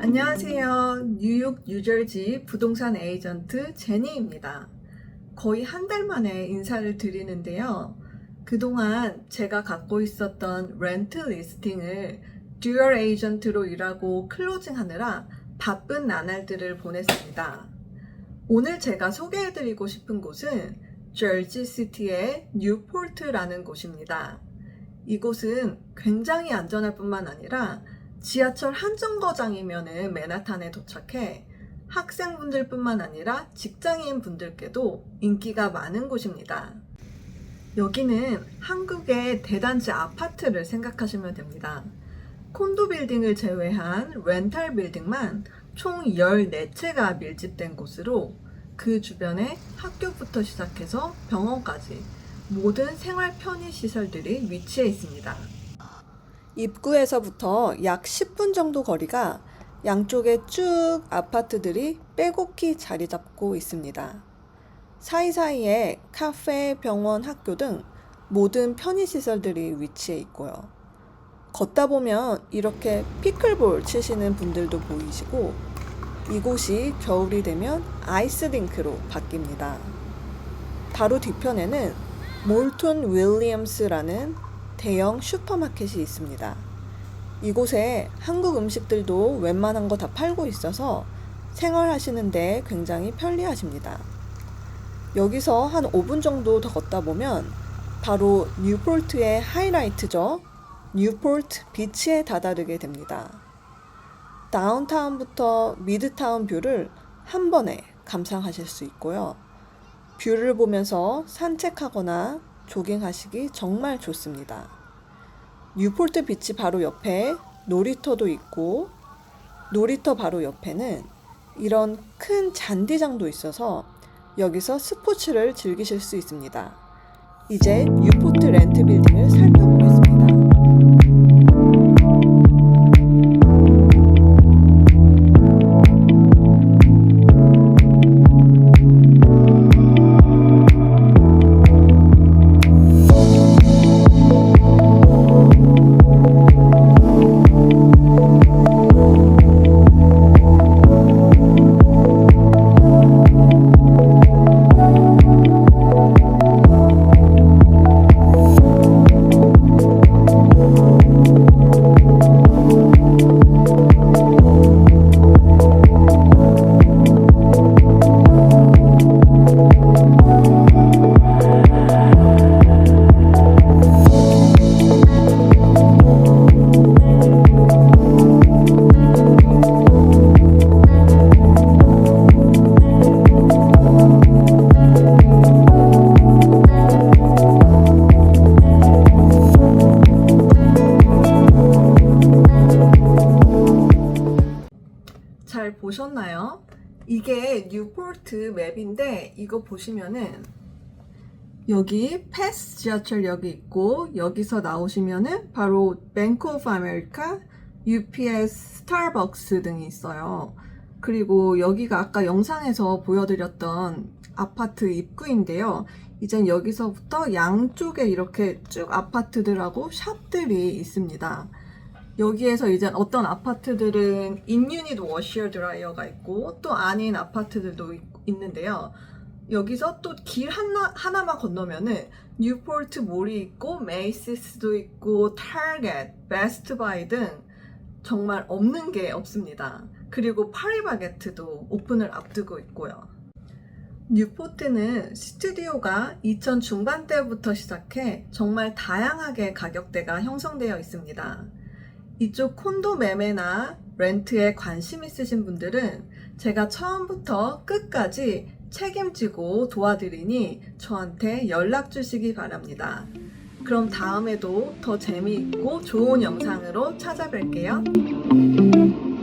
안녕하세요. 뉴욕 뉴저지 부동산 에이전트 제니입니다. 거의 한 달 만에 인사를 드리는데요. 그동안 제가 갖고 있었던 렌트 리스팅을 듀얼 에이전트로 일하고 클로징 하느라 바쁜 나날들을 보냈습니다. 오늘 제가 소개해드리고 싶은 곳은 저지시티의 뉴포트라는 곳입니다. 이곳은 굉장히 안전할 뿐만 아니라 지하철 한 정거장이면은 맨하탄에 도착해 학생분들뿐만 아니라 직장인 분들께도 인기가 많은 곳입니다. 여기는 한국의 대단지 아파트를 생각하시면 됩니다. 콘도 빌딩을 제외한 렌탈 빌딩만 총 14채가 밀집된 곳으로 그 주변에 학교부터 시작해서 병원까지 모든 생활 편의 시설들이 위치해 있습니다. 입구에서부터 약 10분 정도 거리가 양쪽에 쭉 아파트들이 빼곡히 자리 잡고 있습니다. 사이사이에 카페, 병원, 학교 등 모든 편의시설들이 위치해 있고요. 걷다 보면 이렇게 피클볼 치시는 분들도 보이시고 이곳이 겨울이 되면 아이스링크로 바뀝니다. 바로 뒤편에는 몰톤 윌리엄스라는 대형 슈퍼마켓이 있습니다. 이곳에 한국 음식들도 웬만한 거 다 팔고 있어서 생활하시는데 굉장히 편리하십니다. 여기서 한 5분 정도 더 걷다 보면 바로 뉴포트의 하이라이트죠. 뉴포트 비치에 다다르게 됩니다. 다운타운부터 미드타운 뷰를 한 번에 감상하실 수 있고요. 뷰를 보면서 산책하거나 조깅하시기 정말 좋습니다. 뉴폴트 비치 바로 옆에 놀이터도 있고 놀이터 바로 옆에는 이런 큰 잔디장도 있어서 여기서 스포츠를 즐기실 수 있습니다. 이제 뉴포트 렌트 빌딩을 살펴보겠습니다. 잘 보셨나요? 이게 뉴포트 맵인데 이거 보시면은 여기 패스 지하철역이 있고 여기서 나오시면은 바로 뱅크 오브 아메리카, UPS, 스타벅스 등이 있어요. 그리고 여기가 아까 영상에서 보여드렸던 아파트 입구인데요. 이젠 여기서부터 양쪽에 이렇게 쭉 아파트들하고 샵들이 있습니다. 여기에서 이제 어떤 아파트들은 인유닛 워셔 드라이어가 있고 또 아닌 아파트들도 있, 있는데요. 여기서 또 길 하나, 하나만 건너면은 뉴포트 몰이 있고 메이시스도 있고 타겟, 베스트바이 등 정말 없는 게 없습니다. 그리고 파리바게트도 오픈을 앞두고 있고요. 뉴포트는 스튜디오가 2000 중반대부터 시작해 정말 다양하게 가격대가 형성되어 있습니다. 이쪽 콘도 매매나 렌트에 관심 있으신 분들은 제가 처음부터 끝까지 책임지고 도와드리니 저한테 연락 주시기 바랍니다. 그럼 다음에도 더 재미있고 좋은 영상으로 찾아뵐게요.